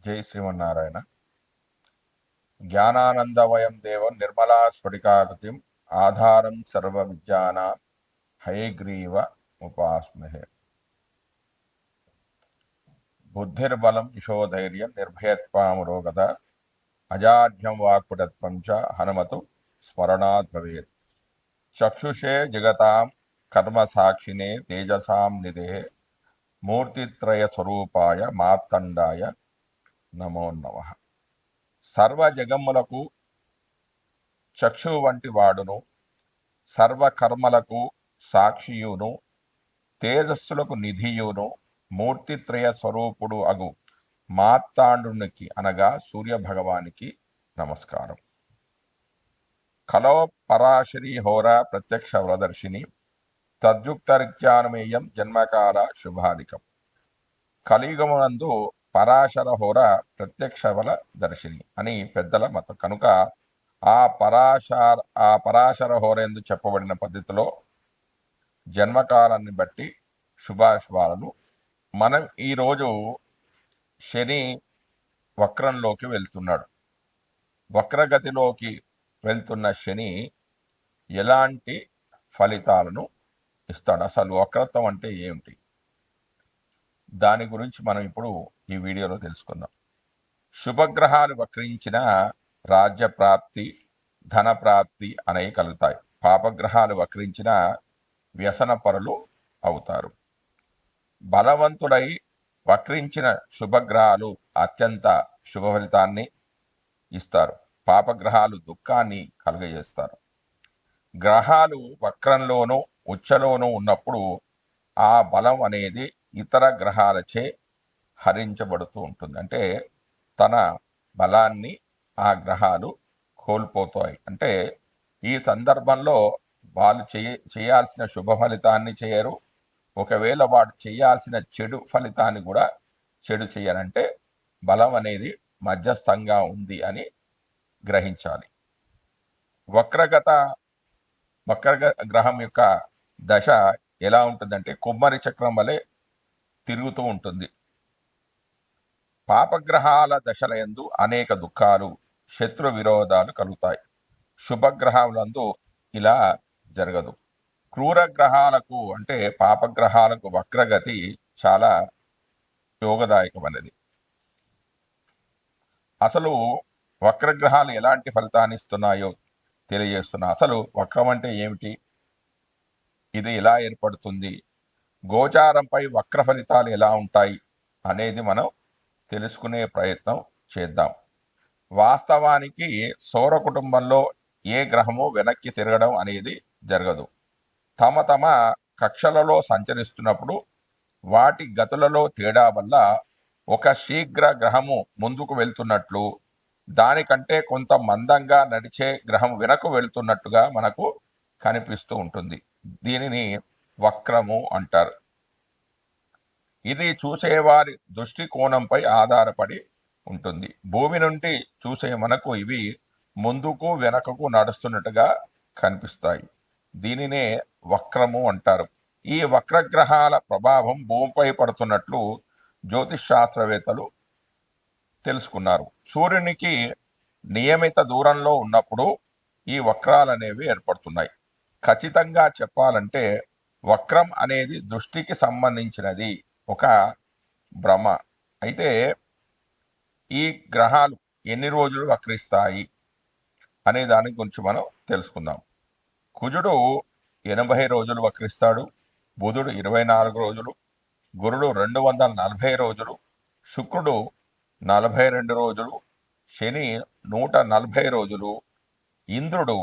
జై శ్రీమన్నారాయణ జ్ఞానానందమయం దేవం నిర్మలా స్ఫటికాకృతిం ఆధారం సర్వ విద్యాన హయగ్రీవ ఉపాస్మహే బుద్ధిర్బలం యశోధైర్యం నిర్భయత్వామురోగత అజాఢ్యం వాక్పుటత్వం చ హనుమతు స్మరణాత్ భవేత్ చక్షుషే జగతాం కర్మ సాక్షినే తేజసాం నిధే మూర్తిత్రయ స్వరూపాయ మార్తండాయ నమో నమ. సర్వ జగమ్ములకు చక్షు వంటి వాడును సర్వకర్మలకు సాక్షియును తేజస్సులకు నిధియును మూర్తిత్రయ స్వరూపుడు అగు మాత్తాండునికి అనగా సూర్య భగవానికి నమస్కారం. కలో పరాశరి హోర ప్రత్యక్ష వరదర్శిని తద్యుక్తరిత్యానుమేయం జన్మకాల శుభాధికం కలియుగమునందు పరాశర హోర ప్రత్యక్ష బల దర్శిని అని పెద్దల మతం. కనుక ఆ పరాశార ఆ పరాశర హోర ఎందు చెప్పబడిన పద్ధతిలో జన్మకాలాన్ని బట్టి శుభాశుభాలను మనం ఈరోజు శని వక్రంలోకి వెళ్తున్నాడు. వక్రగతిలోకి వెళ్తున్న శని ఎలాంటి ఫలితాలను ఇస్తాడు? అసలు వక్రత్వం అంటే ఏమిటి? దాని గురించి మనం ఇప్పుడు ఈ వీడియోలో తెలుసుకుందాం. శుభగ్రహాలు వక్రించిన రాజ్య ప్రాప్తి ధన ప్రాప్తి అనేవి కలుగుతాయి. పాపగ్రహాలు వక్రించిన వ్యసన పరులు అవుతారు. బలవంతుడై వక్రించిన శుభగ్రహాలు అత్యంత శుభ ఫలితాన్ని ఇస్తారు. పాపగ్రహాలు దుఃఖాన్ని కలుగజేస్తారు. గ్రహాలు వక్రంలోనూ ఉచ్చలోనూ ఉన్నప్పుడు ఆ బలం అనేది ఇతర గ్రహాలచే హరించబడుతూ ఉంటుంది. అంటే తన బలాన్ని ఆ గ్రహాలు కోల్పోతాయి. అంటే ఈ సందర్భంలో వాళ్ళు చేయ చేయాల్సిన శుభ ఫలితాన్ని చేయరు. ఒకవేళ వాడు చేయాల్సిన చెడు ఫలితాన్ని కూడా చెడు చేయనంటే బలం అనేది మధ్యస్థంగా ఉంది అని గ్రహించాలి. వక్రగత వక్ర గ్రహం యొక్క దశ ఎలా ఉంటుందంటే కుమ్మరి చక్రం వలె తిరుగుతూ ఉంటుంది. పాపగ్రహాల దశల యందు అనేక దుఃఖాలు శత్రు విరోధాలు కలుగుతాయి. శుభగ్రహములందు ఇలా జరగదు. క్రూర గ్రహాలకు అంటే పాపగ్రహాలకు వక్రగతి చాలా యోగదాయకమైనది అసలు వక్రగ్రహాలు ఎలాంటి ఫలితాన్ని ఇస్తున్నాయో తెలియజేస్తున్నా. అసలు వక్రం అంటే ఏమిటి? ఇది ఎలా ఏర్పడుతుంది? గోచారంపై వక్ర ఫలితాలు ఎలా ఉంటాయి? అనేది మనం తెలుసుకునే ప్రయత్నం చేద్దాం. వాస్తవానికి సౌర కుటుంబంలో ఏ గ్రహము వెనక్కి తిరగడం అనేది జరగదు. తమ తమ కక్షలలో సంచరిస్తున్నప్పుడు వాటి గతులలో తేడా వల్ల ఒక శీఘ్ర గ్రహము ముందుకు వెళ్తున్నట్లు దానికంటే కొంత మందంగా నడిచే గ్రహం వెనక్కు వెళ్తున్నట్టుగా మనకు కనిపిస్తూ ఉంటుంది. దీనిని వక్రము అంటారు. ఇది చూసేవారి దృష్టికోణంపై ఆధారపడి ఉంటుంది. భూమి నుండి చూసే మనకు ఇవి ముందుకు వెనకకు నడుస్తున్నట్టుగా కనిపిస్తాయి. దీనినే వక్రము అంటారు. ఈ వక్రగ్రహాల ప్రభావం భూమిపై పడుతున్నట్లు జ్యోతిష్ శాస్త్రవేత్తలు తెలుసుకున్నారు. సూర్యునికి నియమిత దూరంలో ఉన్నప్పుడు ఈ వక్రాలు అనేవి ఏర్పడుతున్నాయి. ఖచ్చితంగా చెప్పాలంటే వక్రం అనేది దృష్టికి సంబంధించినది. ఒక భ్రమ. అయితే ఈ గ్రహాలు ఎన్ని రోజులు వక్రిస్తాయి అనే దాని గురించి మనం తెలుసుకుందాం. కుజుడు ఎనభై రోజులు వక్రిస్తాడు బుధుడు ఇరవై నాలుగు రోజులు గురుడు రెండు వందల నలభై రోజులు శుక్రుడు నలభై రెండు రోజులు శని నూట నలభై రోజులు ఇంద్రుడు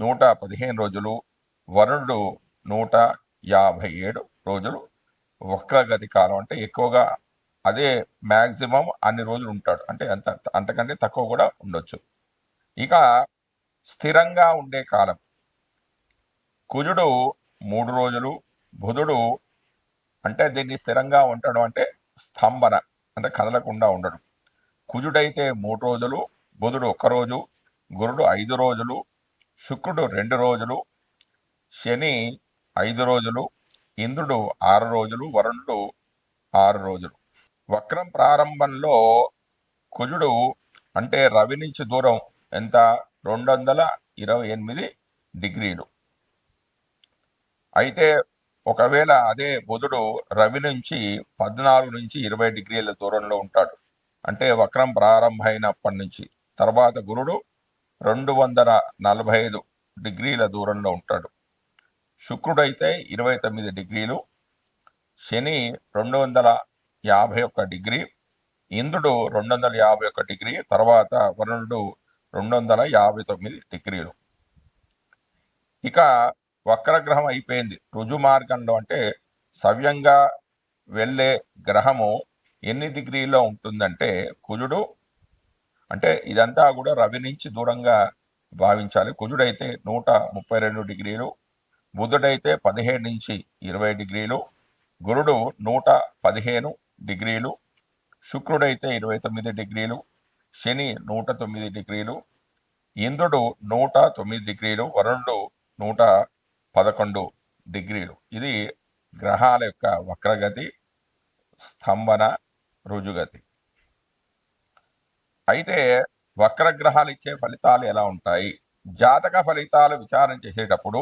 నూట పదిహేను రోజులు వరుణుడు నూట యాభై ఏడు రోజులు వక్రగతి కాలం అంటే ఎక్కువగా అదే మ్యాక్సిమం అన్ని రోజులు ఉంటాడు. అంటే అంత అంతకంటే తక్కువ కూడా ఉండొచ్చు. ఇక స్థిరంగా ఉండే కాలం. కుజుడు మూడు రోజులు బుధుడు అంటే దీన్ని స్థిరంగా ఉండడం అంటే స్తంభన అంటే కదలకుండా ఉండడం. కుజుడైతే మూడు రోజులు బుధుడు ఒక్క రోజు గురుడు ఐదు రోజులు శుక్రుడు రెండు రోజులు శని ఐదు రోజులు ఇంద్రుడు ఆరు రోజులు వరుణుడు ఆరు రోజులు. వక్రం ప్రారంభంలో కుజుడు అంటే రవి నుంచి దూరం ఎంత? రెండు వందల ఇరవై ఎనిమిది డిగ్రీలు. అయితే ఒకవేళ అదే బుధుడు రవి నుంచి పద్నాలుగు నుంచి ఇరవై డిగ్రీల దూరంలో ఉంటాడు. అంటే వక్రం ప్రారంభమైనప్పటి నుంచి. తర్వాత గురుడు రెండు వందల నలభై ఐదు డిగ్రీల దూరంలో ఉంటాడు. శుక్రుడైతే ఇరవై తొమ్మిది డిగ్రీలు శని రెండు వందల యాభై ఒక్క డిగ్రీ ఇంద్రుడు రెండు వందల యాభై ఒక్క డిగ్రీ తర్వాత వరుణుడు రెండు వందల యాభై తొమ్మిది డిగ్రీలు. ఇక వక్రగ్రహం అయిపోయింది. రుజు మార్గంలో అంటే సవ్యంగా వెళ్ళే గ్రహము ఎన్ని డిగ్రీలో ఉంటుందంటే కుజుడు అంటే ఇదంతా కూడా రవి నుంచి దూరంగా భావించాలి. కుజుడైతే నూట ముప్పై రెండు డిగ్రీలు బుధుడైతే పదిహేడు నుంచి ఇరవై డిగ్రీలు గురుడు నూట పదిహేను డిగ్రీలు శుక్రుడైతే ఇరవై తొమ్మిది డిగ్రీలు శని నూట తొమ్మిది డిగ్రీలు ఇంద్రుడు నూట తొమ్మిది డిగ్రీలు వరుణుడు నూట పదకొండు డిగ్రీలు. ఇది గ్రహాల యొక్క వక్రగతి స్తంభన రుజుగతి. అయితే వక్రగ్రహాలు ఇచ్చే ఫలితాలు ఎలా ఉంటాయి? జాతక ఫలితాలు విచారణ చేసేటప్పుడు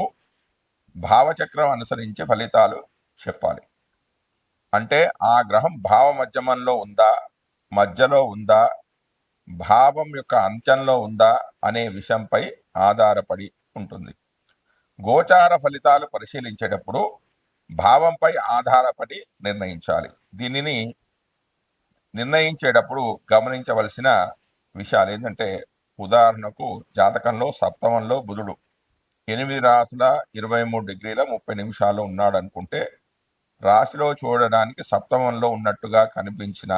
భావచక్రం అనుసరించి ఫలితాలు చెప్పాలి. అంటే ఆ గ్రహం భావ మధ్యమంలో ఉందా మధ్యలో ఉందా భావం యొక్క అంత్యంలో ఉందా అనే విషయంపై ఆధారపడి ఉంటుంది. గోచార ఫలితాలు పరిశీలించేటప్పుడు భావంపై ఆధారపడి నిర్ణయించాలి. దీనిని నిర్ణయించేటప్పుడు గమనించవలసిన విషయాలు ఏంటంటే ఉదాహరణకు జాతకంలో సప్తమంలో బుధుడు. ఎనిమిది రాసుల ఇరవై మూడు డిగ్రీల ముప్పై నిమిషాలు ఉన్నాడు అనుకుంటే రాశిలో చూడడానికి సప్తమంలో ఉన్నట్టుగా కనిపించిన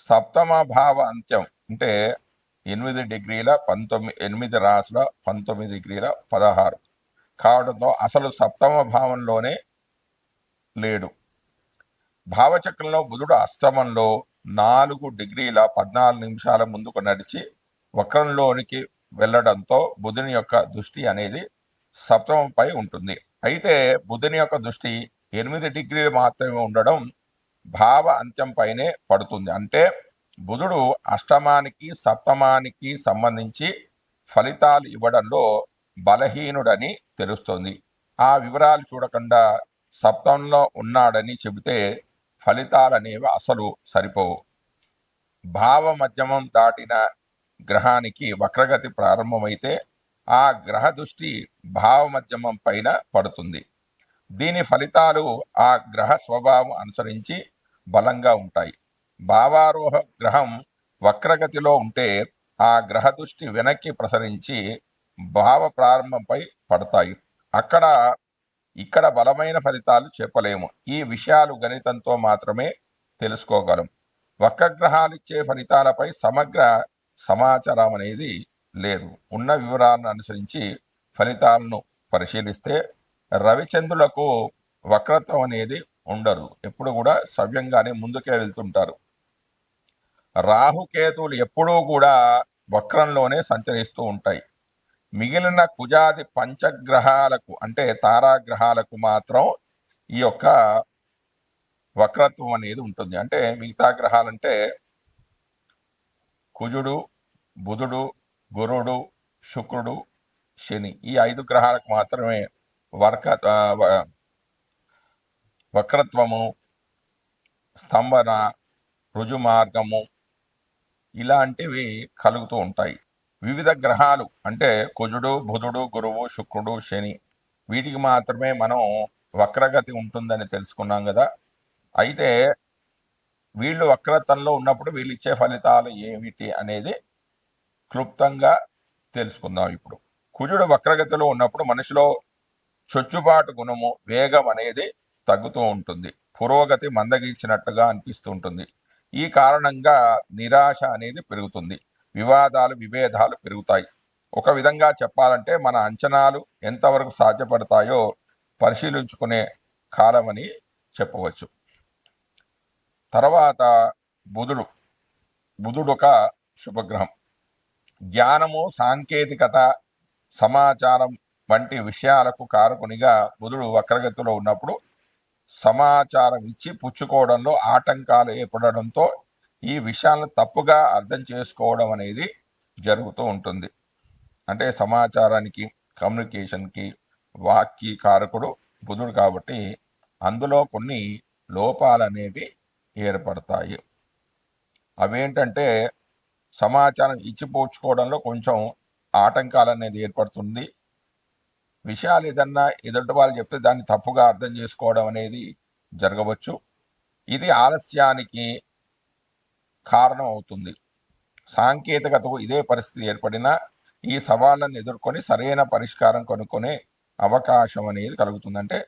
సప్తమ భావ అంత్యం అంటే ఎనిమిది డిగ్రీల పంతొమ్మిది ఎనిమిది రాసుల పంతొమ్మిది డిగ్రీల పదహారు కావడంతో అసలు సప్తమ భావంలోనే లేడు. భావచక్రంలో బుధుడు అస్తమంలో నాలుగు డిగ్రీల పద్నాలుగు నిమిషాల ముందుకు నడిచి వక్రంలోనికి వెళ్ళడంతో బుధుని యొక్క దృష్టి అనేది సప్తమంపై ఉంటుంది. అయితే బుధుని యొక్క దృష్టి ఎనిమిది డిగ్రీలు మాత్రమే ఉండడం భావ అంత్యంపైనే పడుతుంది. అంటే బుధుడు అష్టమానికి సప్తమానికి సంబంధించి ఫలితాలు ఇవ్వడంలో బలహీనుడని తెలుస్తుంది. ఆ వివరాలు చూడకుండా సప్తంలో ఉన్నాడని చెబితే ఫలితాలు అనేవి అసలు సరిపోవు. భావ మధ్యమం దాటిన గ్రహానికి వక్రగతి ప్రారంభమైతే ఆ గ్రహ దృష్టి భావమధ్యమం పైన పడుతుంది. దీని ఫలితాలు ఆ గ్రహ స్వభావం అనుసరించి బలంగా ఉంటాయి. భావారోహ గ్రహం వక్రగతిలో ఉంటే ఆ గ్రహ దృష్టి వెనక్కి ప్రసరించి భావ ప్రారంభంపై పడతాయి. అక్కడ ఇక్కడ బలమైన ఫలితాలు చెప్పలేము. ఈ విషయాలు గణితంతో మాత్రమే తెలుసుకోగలం. వక్రగ్రహాలు ఇచ్చే ఫలితాలపై సమగ్ర సమాచారం అనేది లేదు. ఉన్న వివరాలను అనుసరించి ఫలితాలను పరిశీలిస్తే రవిచంద్రులకు వక్రత్వం అనేది ఉండరు ఎప్పుడు కూడా సవ్యంగానే ముందుకే వెళ్తుంటారు. రాహుకేతువులు ఎప్పుడూ కూడా వక్రంలోనే సంచరిస్తూ ఉంటాయి. మిగిలిన కుజాది పంచగ్రహాలకు అంటే తారాగ్రహాలకు మాత్రం ఈ యొక్క వక్రత్వం అనేది ఉంటుంది. అంటే మిగతా గ్రహాలంటే కుజుడు బుధుడు గురుడు శుక్రుడు శని ఈ ఐదు గ్రహాలకు మాత్రమే వర్క వక్రత్వము స్తంభన రుజుమార్గము ఇలాంటివి కలుగుతూ ఉంటాయి. వివిధ గ్రహాలు అంటే కుజుడు బుధుడు గురువు శుక్రుడు శని వీటికి మాత్రమే మనం వక్రగతి ఉంటుందని తెలుసుకున్నాం కదా. అయితే వీళ్ళు వక్రతల్లో ఉన్నప్పుడు వీళ్ళు ఇచ్చే ఫలితాలు ఏమిటి అనేది క్లుప్తంగా తెలుసుకుందాం ఇప్పుడు. కుజుడు వక్రగతిలో ఉన్నప్పుడు మనిషిలో చొచ్చుబాటు గుణము వేగం అనేది తగ్గుతూ ఉంటుంది. పురోగతి మందగించినట్టుగా అనిపిస్తూ ఉంటుంది. ఈ కారణంగా నిరాశ అనేది పెరుగుతుంది. వివాదాలు విభేదాలు పెరుగుతాయి. ఒక విధంగా చెప్పాలంటే మన అంచనాలు ఎంతవరకు సాధ్యపడతాయో పరిశీలించుకునే కాలమని చెప్పవచ్చు. తర్వాత బుధుడు బుధుడు ఒక శుభగ్రహం. జ్ఞానము సాంకేతికత సమాచారం వంటి విషయాలకు కారకునిగా బుధుడు వక్రగతిలో ఉన్నప్పుడు సమాచారం ఇచ్చి పుచ్చుకోవడంలో ఆటంకాలు ఏర్పడడంతో ఈ విషయాలను తప్పుగా అర్థం చేసుకోవడం అనేది జరుగుతూ ఉంటుంది. అంటే సమాచారానికి కమ్యూనికేషన్కి వాక్కి కారకుడు బుధుడు కాబట్టి అందులో కొన్ని లోపాలు అనేవి ఏర్పడతాయి. అవేంటంటే సమాచారం ఇచ్చిపోడ్చుకోవడంలో కొంచెం ఆటంకాలు అనేది ఏర్పడుతుంది. విషయాలు ఏదన్నా ఎదుటి వాళ్ళు చెప్తే దాన్ని తప్పుగా అర్థం చేసుకోవడం అనేది జరగవచ్చు. ఇది ఆలస్యానికి కారణం అవుతుంది సాంకేతికతకు ఇదే పరిస్థితి ఏర్పడినా ఈ సవాళ్ళను ఎదుర్కొని సరైన పరిష్కారం కనుక్కునే అవకాశం అనేది కలుగుతుంది. అంటే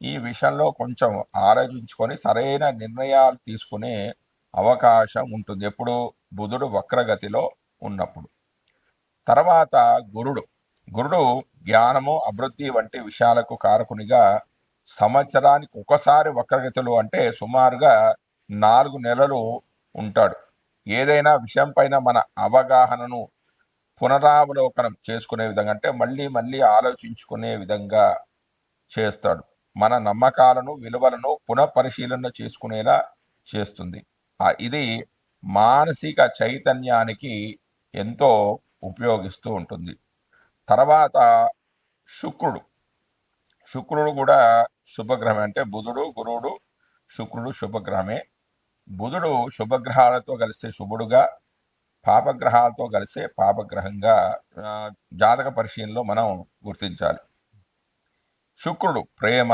ఈ విషయంలో కొంచెం ఆలోచించుకొని సరైన నిర్ణయాలు తీసుకునే అవకాశం ఉంటుంది. ఎప్పుడు బుధుడు వక్రగతిలో ఉన్నప్పుడు. తర్వాత గురుడు. గురుడు జ్ఞానము అభివృద్ధి వంటి విషయాలకు కారకునిగా సంవత్సరానికి ఒకసారి వక్రగతిలో అంటే సుమారుగా నాలుగు నెలలు ఉంటాడు. ఏదైనా విషయం పైన మన అవగాహనను పునరావలోకనం చేసుకునే విధంగా అంటే మళ్ళీ మళ్ళీ ఆలోచించుకునే విధంగా చేస్తాడు. మన నమ్మకాలను విలువలను పునఃపరిశీలన చేసుకునేలా చేస్తుంది. ఇది మానసిక చైతన్యానికి ఎంతో ఉపయోగిస్తూ ఉంటుంది. తర్వాత శుక్రుడు. శుక్రుడు కూడా శుభగ్రహమే. అంటే బుధుడు గురువుడు శుక్రుడు శుభగ్రహమే. బుధుడు శుభగ్రహాలతో కలిస్తే శుభుడుగా పాపగ్రహాలతో కలిసే పాపగ్రహంగా జాతక పరిశీలనలో మనం గుర్తించాలి. శుక్రుడు ప్రేమ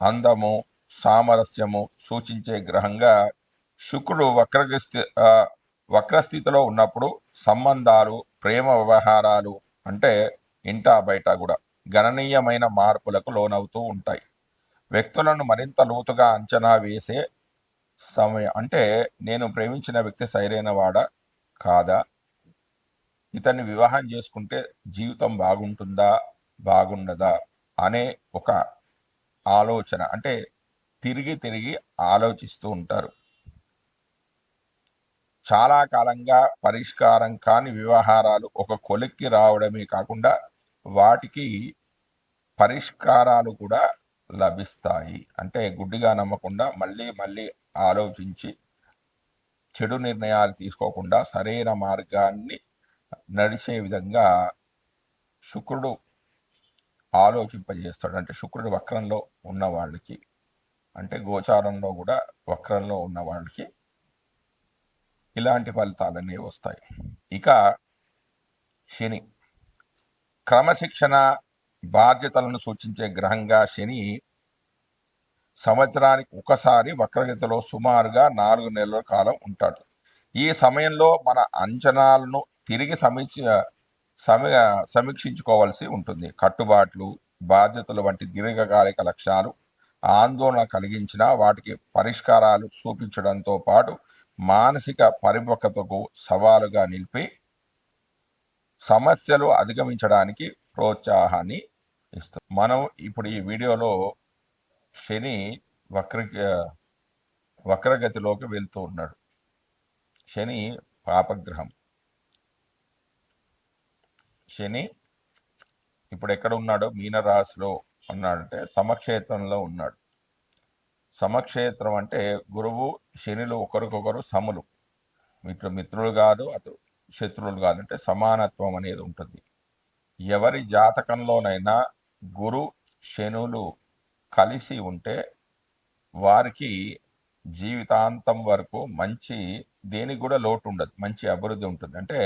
అందము సామరస్యము సూచించే గ్రహంగా శుక్రుడు వక్రగస్థి వక్రస్థితిలో ఉన్నప్పుడు సంబంధాలు ప్రేమ వ్యవహారాలు అంటే ఇంటా బయట కూడా గణనీయమైన మార్పులకు లోనవుతూ ఉంటాయి. వ్యక్తులను మరింత లోతుగా అంచనా వేసే సమయం అంటే నేను ప్రేమించిన వ్యక్తి సరైనవాడా కాదా? ఇతన్ని వివాహం చేసుకుంటే జీవితం బాగుంటుందా? బాగుండదా? అనే ఒక ఆలోచన అంటే తిరిగి తిరిగి ఆలోచిస్తూ ఉంటారు. చాలా కాలంగా పరిష్కారం కాని వ్యవహారాలు ఒక కొలిక్కి రావడమే కాకుండా వాటికి పరిష్కారాలు కూడా లభిస్తాయి. అంటే గుడ్డిగా నమ్మకుండా మళ్ళీ మళ్ళీ ఆలోచించి చెడు నిర్ణయాలు తీసుకోకుండా సరైన మార్గాన్ని నడిచే విధంగా శుక్రుడు ఆలోచింపజేస్తాడు అంటే శుక్రుడు వక్రంలో ఉన్న వాళ్ళకి అంటే గోచారంలో కూడా వక్రంలో ఉన్న వాళ్ళకి ఇలాంటి ఫలితాలు అనేవి వస్తాయి. ఇక శని. క్రమశిక్షణ బాధ్యతలను సూచించే గ్రహంగా శని సంవత్సరానికి ఒకసారి వక్రగతిలో సుమారుగా నాలుగు నెలల కాలం ఉంటాడు. ఈ సమయంలో మన అంచనాలను తిరిగి సమీక్ష సమీ సమీక్షించుకోవాల్సి ఉంటుంది. కట్టుబాట్లు బాధ్యతలు వంటి దీర్ఘకాలిక లక్ష్యాలు ఆందోళన కలిగించిన వాటికి పరిష్కారాలు చూపించడంతో పాటు మానసిక పరిపక్వతకు సవాలుగా నిలిపి సమస్యలు అధిగమించడానికి ప్రోత్సాహాన్ని ఇస్తుంది మనం ఇప్పుడు ఈ వీడియోలో శని వక్ర వక్రగతిలోకి వెళ్తూ ఉన్నాడు. శని పాపగ్రహం. శని ఇప్పుడు ఎక్కడ ఉన్నాడో మీనరాశిలో ఉన్నాడంటే సమక్షేత్రంలో ఉన్నాడు. సమక్షేత్రం అంటే గురువు శనిలో ఒకరికొకరు సములు. ఇట్లా మిత్రులు కాదు అతడు శత్రువులు కాదు. అంటే సమానత్వం అనేది ఉంటుంది. ఎవరి జాతకంలోనైనా గురు శనులు కలిసి ఉంటే వారికి జీవితాంతం వరకు మంచి దేనికి కూడా లోటు ఉండదు మంచి అభివృద్ధి ఉంటుంది. అంటే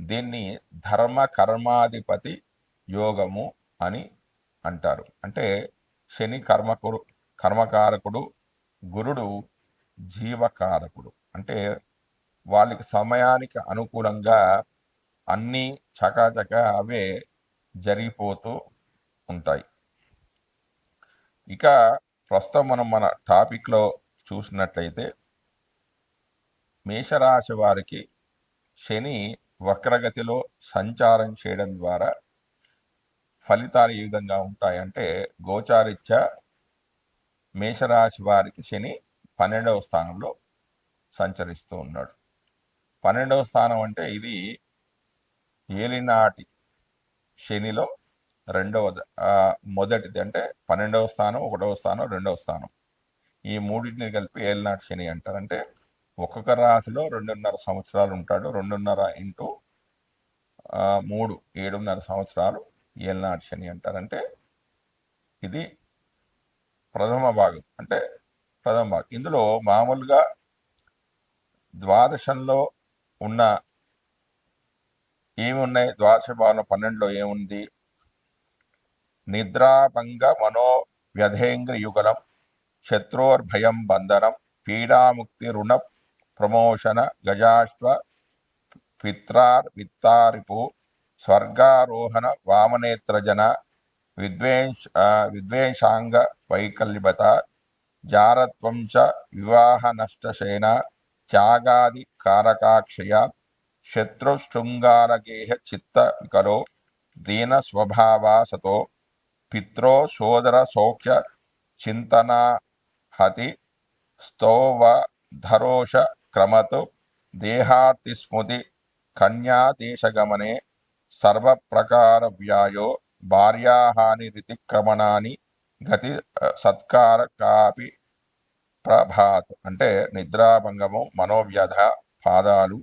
దీన్ని ధర్మ కర్మాధిపతి యోగము అని అంటారు. అంటే శని కర్మకుడు కర్మకారకుడు గురుడు జీవకారకుడు. అంటే వాళ్ళకి సమయానికి అనుకూలంగా అన్నీ చకాచక అవే జరిగిపోతూ ఉంటాయి. ఇక ప్రస్తుతం మనం మన టాపిక్లో చూసినట్లయితే మేషరాశి వారికి శని వక్రగతిలో సంచారం చేయడం ద్వారా ఫలితాలు ఏ విధంగా ఉంటాయంటే గోచారిత్య మేషరాశి వారికి శని పన్నెండవ స్థానంలో సంచరిస్తూ ఉన్నాడు. పన్నెండవ స్థానం అంటే ఇది ఏలినాటి శనిలో రెండవ మొదటిది అంటే పన్నెండవ స్థానం ఒకటవ స్థానం రెండవ స్థానం. ఈ మూడింటిని కలిపి ఏలినాటి శని అంటారు. అంటే ఒక్కొక్క రాశిలో రెండున్నర సంవత్సరాలు ఉంటాడు. రెండున్నర ఇంటూ మూడు ఏడున్నర సంవత్సరాలు ఏళ్ళనాటి శని అంటారంటే ఇది ప్రథమ భాగం. అంటే ప్రథమ భాగం. ఇందులో మామూలుగా ద్వాదశంలో ఉన్న ఏమున్నాయి? ద్వాదశ భావన పన్నెండులో ఏముంది? నిద్రాభంగ మనో వ్యధేంద్ర యుగలం శత్రోర్భయం బంధనం పీడాముక్తి రుణ ಪ್ರಮೋಶನ ಗಜಾಶ್ವ ಪಿತ್ರಾರ್ ವಿತ್ತಾರಿಪು ಸ್ವರ್ಗಾರೋಹಣ ವಾಮನೇತ್ರಜನ ವಿದ್ವೇಂಶ ವಿದ್ವೇಷಾಂಗ ವೈಕಲ್ಯಬತ ಜಾರತ್ವಂಶ ವಿವಾಹ ನಷ್ಟಶೇನ ತ್ಯಾಗಾದಿ ಕಾರಕಾಕ್ಷಯ ಶತ್ರುಶೃಂಗಾರಗೇಹ ಚಿತ್ತ ವಿಕಲೋ ದೀನ ಸ್ವಭಾವಾಸತೋ ಪಿತ್ರೋ ಸೋದರ ಸೌಖ್ಯ ಚಿಂತನಾ ಹತಿ ಸ್ತೋವ ಧರೋಷ క్రమతు దేహార్తి స్మృతి కన్యాదేశగమనే సర్వప్రకార వ్యాయో భార్యాహాని రితిక్రమణాన్ని గతి సత్కార కాపి ప్రభాత్. అంటే నిద్రాభంగము మనోవ్యధ పాదాలు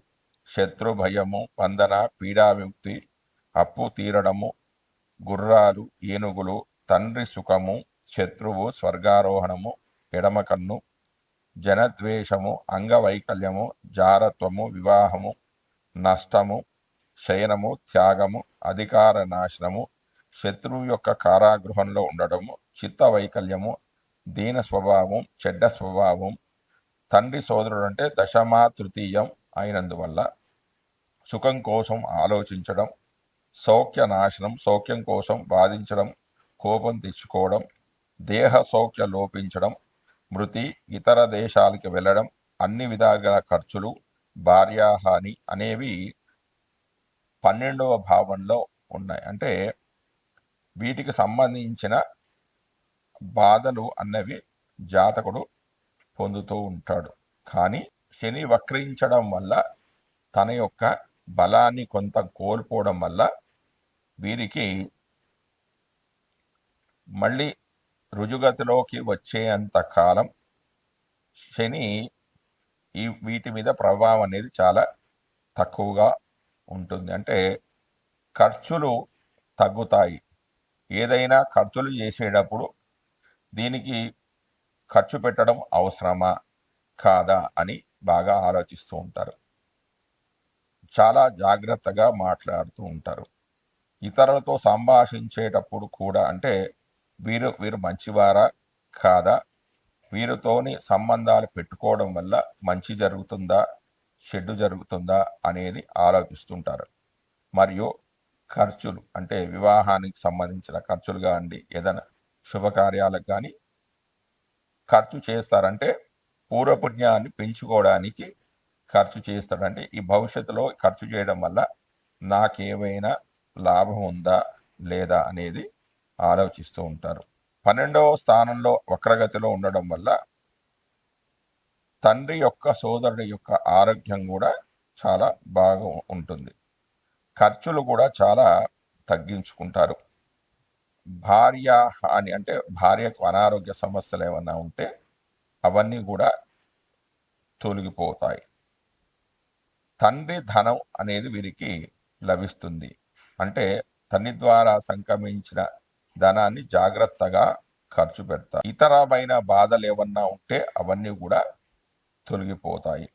శత్రు భయము వందన పీడావిముక్తి అప్పు తీరడము గుర్రాలు ఏనుగులు తండ్రి సుఖము శత్రువు స్వర్గారోహణము ఎడమ కన్ను జనద్వేషము అంగవైకల్యము జారత్వము వివాహము నష్టము శయనము త్యాగము అధికార నాశనము శత్రువు యొక్క కారాగృహంలో ఉండడము చిత్త వైకల్యము దీన స్వభావం చెడ్డ స్వభావం తండ్రి సోదరుడు అంటే దశమా తృతీయం అయినందువల్ల సుఖం కోసం ఆలోచించడం సౌఖ్య నాశనం సౌఖ్యం కోసం బాధించడం కోపం తెచ్చుకోవడం దేహ సౌఖ్య లోపించడం మృతి ఇతర దేశాలకి వెళ్ళడం అన్ని విధాలుగా ఖర్చులు భార్యాహాని అనేవి పన్నెండవ భావంలో ఉన్నాయి. అంటే వీటికి సంబంధించిన బాధలు అన్నవి జాతకుడు పొందుతూ ఉంటాడు. కానీ శని వక్రించడం వల్ల తన యొక్క బలాన్ని కొంత కోల్పోవడం వల్ల వీరికి మళ్ళీ రుజుగతిలోకి వచ్చేంత కాలం శని ఈ వీటి మీద ప్రభావం అనేది చాలా తక్కువగా ఉంటుంది. అంటే ఖర్చులు తగ్గుతాయి. ఏదైనా ఖర్చులు చేసేటప్పుడు దీనికి ఖర్చు పెట్టడం అవసరమా? కాదా? అని బాగా ఆలోచిస్తూ ఉంటారు. చాలా జాగ్రత్తగా మాట్లాడుతూ ఉంటారు. ఇతరులతో సంభాషించేటప్పుడు కూడా అంటే వీరు వీరు మంచివారా కాదా? వీరితోని సంబంధాలు పెట్టుకోవడం వల్ల మంచి జరుగుతుందా? చెడు జరుగుతుందా? అనేది ఆలోచిస్తుంటారు. మరియు ఖర్చులు అంటే వివాహానికి సంబంధించిన ఖర్చులు కానివ్వండి ఏదైనా శుభకార్యాలకు కానీ ఖర్చు చేస్తారంటే పూర్వపుణ్యాన్ని పెంచుకోవడానికి ఖర్చు చేస్తాడంటే ఈ భవిష్యత్తులో ఖర్చు చేయడం వల్ల నాకేమైనా లాభం ఉందా లేదా అనేది ఆలోచిస్తూ ఉంటారు. పన్నెండవ స్థానంలో వక్రగతిలో ఉండడం వల్ల తండ్రి యొక్క సోదరుడి యొక్క ఆరోగ్యం కూడా చాలా బాగా ఉంటుంది. ఖర్చులు కూడా చాలా తగ్గించుకుంటారు. భార్య హాని అంటే భార్యకు అనారోగ్య సమస్యలు ఏమన్నా ఉంటే అవన్నీ కూడా తొలగిపోతాయి. తండ్రి ధనం అనేది వీరికి లభిస్తుంది. అంటే తండ్రి ద్వారా సంక్రమించిన ధనాన్ని జాగ్రత్తగా ఖర్చు పెడతారు ఇతరమైన బాధలు ఏమన్నా ఉంటే అవన్నీ కూడా తొలగిపోతాయి.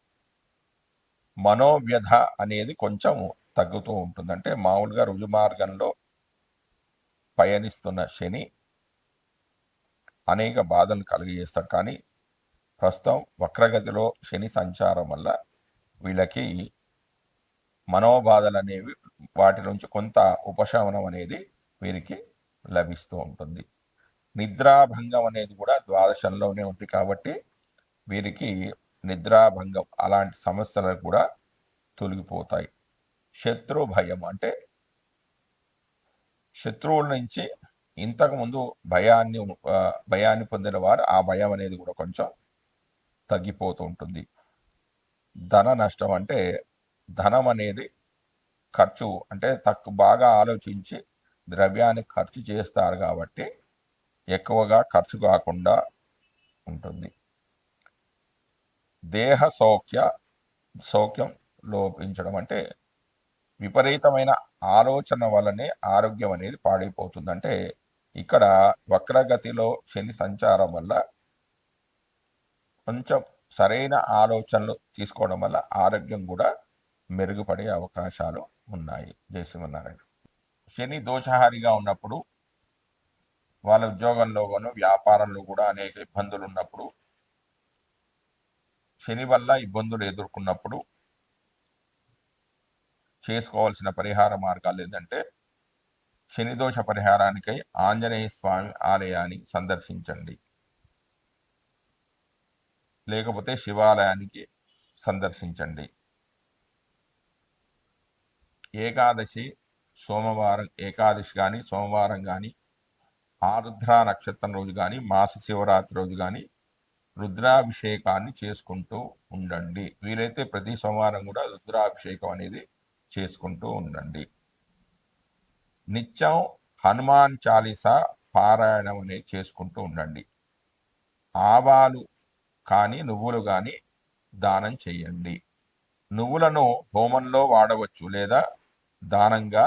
మనోవ్యధ అనేది కొంచెం తగ్గుతూ ఉంటుంది. అంటే మామూలుగా రుజు మార్గంలో పయనిస్తున్న శని అనేక బాధలు కలిగజేస్తాడు. కానీ ప్రస్తుతం వక్రగతిలో శని సంచారం వల్ల వీళ్ళకి మనోబాధలు అనేవి వాటి నుంచి కొంత ఉపశమనం అనేది వీరికి లభిస్తూ ఉంటుంది. నిద్రాభంగం అనేది కూడా ద్వాదశంలోనే ఉంది కాబట్టి వీరికి నిద్రాభంగం అలాంటి సమస్యలు కూడా తొలగిపోతాయి. శత్రు భయం అంటే శత్రువుల నుంచి ఇంతకుముందు భయాన్ని భయాన్ని పొందిన వారు ఆ భయం అనేది కూడా కొంచెం తగ్గిపోతూ ఉంటుంది. ధన నష్టం అంటే ధనం అనేది ఖర్చు అంటే తక్కువ బాగా ఆలోచించి ద్రవ్యాన్ని ఖర్చు చేస్తారు కాబట్టి ఎక్కువగా ఖర్చు కాకుండా ఉంటుంది. దేహ సౌఖ్య సౌఖ్యం లోపించడం అంటే విపరీతమైన ఆలోచన వల్లనే ఆరోగ్యం అనేది పాడైపోతుంది. అంటే ఇక్కడ వక్రగతిలో శని సంచారం వల్ల కొంచెం సరైన ఆలోచనలు తీసుకోవడం వల్ల ఆరోగ్యం కూడా మెరుగుపడే అవకాశాలు ఉన్నాయి. జయసింహనారాయణ శని దోషహారిగా ఉన్నప్పుడు వాళ్ళ ఉద్యోగంలోనూ వ్యాపారంలో కూడా అనేక ఇబ్బందులు ఉన్నప్పుడు శని వల్ల ఇబ్బందులు ఎదుర్కొన్నప్పుడు చేసుకోవాల్సిన పరిహార మార్గాలు ఏంటంటే శనిదోష పరిహారానికై ఆంజనేయ స్వామి ఆలయాన్ని సందర్శించండి. లేకపోతే శివాలయానికి సందర్శించండి. ఏకాదశి సోమవారం ఏకాదశి కానీ సోమవారం కానీ ఆరుద్ర నక్షత్రం రోజు కానీ మాస శివరాత్రి రోజు కానీ రుద్రాభిషేకాన్ని చేసుకుంటూ ఉండండి. వీలైతే ప్రతి సోమవారం కూడా రుద్రాభిషేకం అనేది చేసుకుంటూ ఉండండి. నిత్యం హనుమాన్ చాలీసా పారాయణం అనేది చేసుకుంటూ ఉండండి. ఆవాలు కానీ నువ్వులు కానీ దానం చేయండి. నువ్వులను హోమంలో వాడవచ్చు లేదా దానంగా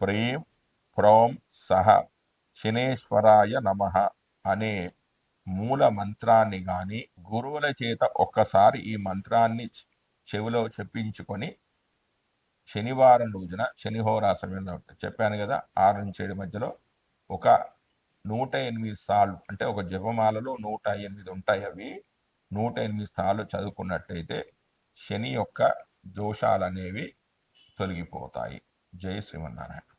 ప్రేమ్ ప్రోం సహ శనేశ్వరాయ నమ అనే మూల మంత్రాన్ని కానీ గురువుల చేత ఒక్కసారి ఈ మంత్రాన్ని చెవిలో చెప్పించుకొని శనివారం రోజున శనిహోరా సమయంలో చెప్పాను కదా ఆరు నుంచి ఏడు మధ్యలో ఒక నూట ఎనిమిది సార్లు అంటే ఒక జపమాలలో నూట ఎనిమిది ఉంటాయి అవి. నూట ఎనిమిది సార్లు చదువుకున్నట్టయితే శని యొక్క దోషాలు అనేవి తొలగిపోతాయి. जय श्रीमनारायण